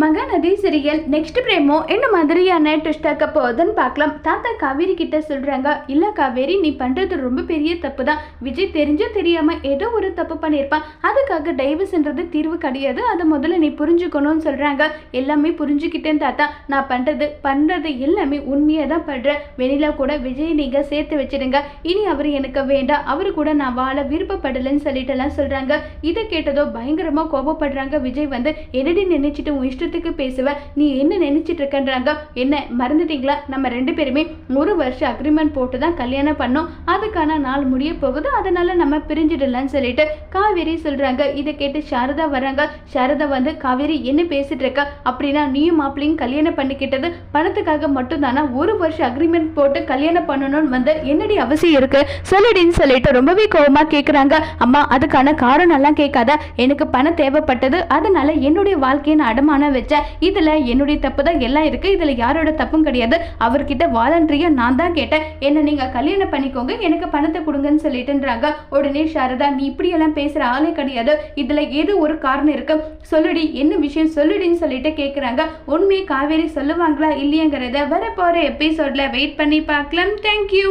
Mahanadi serial next பிரேமோ என்ன மாதிரியான ட்விஸ்டாக்க போகுதுன்னு பார்க்கலாம். தாத்தா காவேரி கிட்ட சொல்றாங்க இல்ல காவேரி நீ பண்றது ரொம்ப பெரிய தப்பு தான் விஜய் தெரிஞ்சோ தெரியாம ஏதோ ஒரு தப்பு பண்ணியிருப்பான் அதுக்காக டைவர்ஸ்ன்றது தீர்வு கிடையாது. அதை முதல்ல நீ புரிஞ்சுக்கணும்னு சொல்றாங்க. எல்லாமே புரிஞ்சுக்கிட்டேன் தாத்தா. நான் பண்றது பண்றது எல்லாமே உண்மையாக தான் பண்றேன். வெளியில கூட விஜய் நீங்க சேர்த்து வச்சிடுங்க. இனி அவர் எனக்கு வேண்டாம். அவரு கூட நான் வாழ விருப்பப்படலைன்னு சொல்லிட்டு எல்லாம் சொல்றாங்க. இதை கேட்டதோ பயங்கரமா கோபப்படுறாங்க. விஜய் வந்து என்னடி நினைச்சிட்டு உன் வருஷத்துக்கு பேசுவ நீ என்ன நினைச்சிட்டு இருக்கன்றாங்க? என்ன மறந்துட்டீங்களா? நம்ம ரெண்டு பேருமே ஒரு வருஷம் அக்ரிமெண்ட் போட்டு தான் கல்யாணம் பண்ணோம். அதுக்கான நாள் முடிய போகுது. அதனால நம்ம பிரிஞ்சிடலாம்னு சொல்லிட்டு காவேரி சொல்றாங்க. இதை கேட்டு சாரதா வராங்க. சாரதா வந்து காவேரி என்ன பேசிட்டு இருக்க? அப்படின்னா நீயும் மாப்பிளையும் கல்யாணம் பண்ணிக்கிட்டது பணத்துக்காக மட்டும்தானா? ஒரு வருஷம் அக்ரிமெண்ட் போட்டு கல்யாணம் பண்ணணும்னு வந்து என்னடி அவசியம் இருக்கு? சொல்லடின்னு சொல்லிட்டு ரொம்பவே கோபமா கேக்குறாங்க. அம்மா அதுக்கான காரணம் எல்லாம் கேட்காத. எனக்கு பணம் தேவைப்பட்டது. அதனால என்னுடைய வாழ்க்கையை அடமான வச்சேன் இதுல என்னுடைய தப்பு தான் எல்லாம் இருக்கு இதுல யாரோட தப்பும் கிடையாது. அவர்கிட்ட வாலண்டரியா நான் தான் கேட்டேன். என்ன நீங்க கல்யாணம் பண்ணிக்கோங்க எனக்கு பணத்தை கொடுங்கன்னு சொல்லிட்டுன்றாங்க. உடனே சாரதா நீ இப்படி எல்லாம் பேசுற ஆளே கிடையாது. இதுல ஏதோ ஒரு காரணம் இருக்கு. சொல்லுடி என்ன விஷயம் சொல்லுடின்னு சொல்லிட்டு கேக்குறாங்க. உண்மையை காவேரி சொல்லுவாங்களா இல்லையங்கிறத வரப்போற எபிசோட்ல வெயிட் பண்ணி பார்க்கலாம். தேங்க்யூ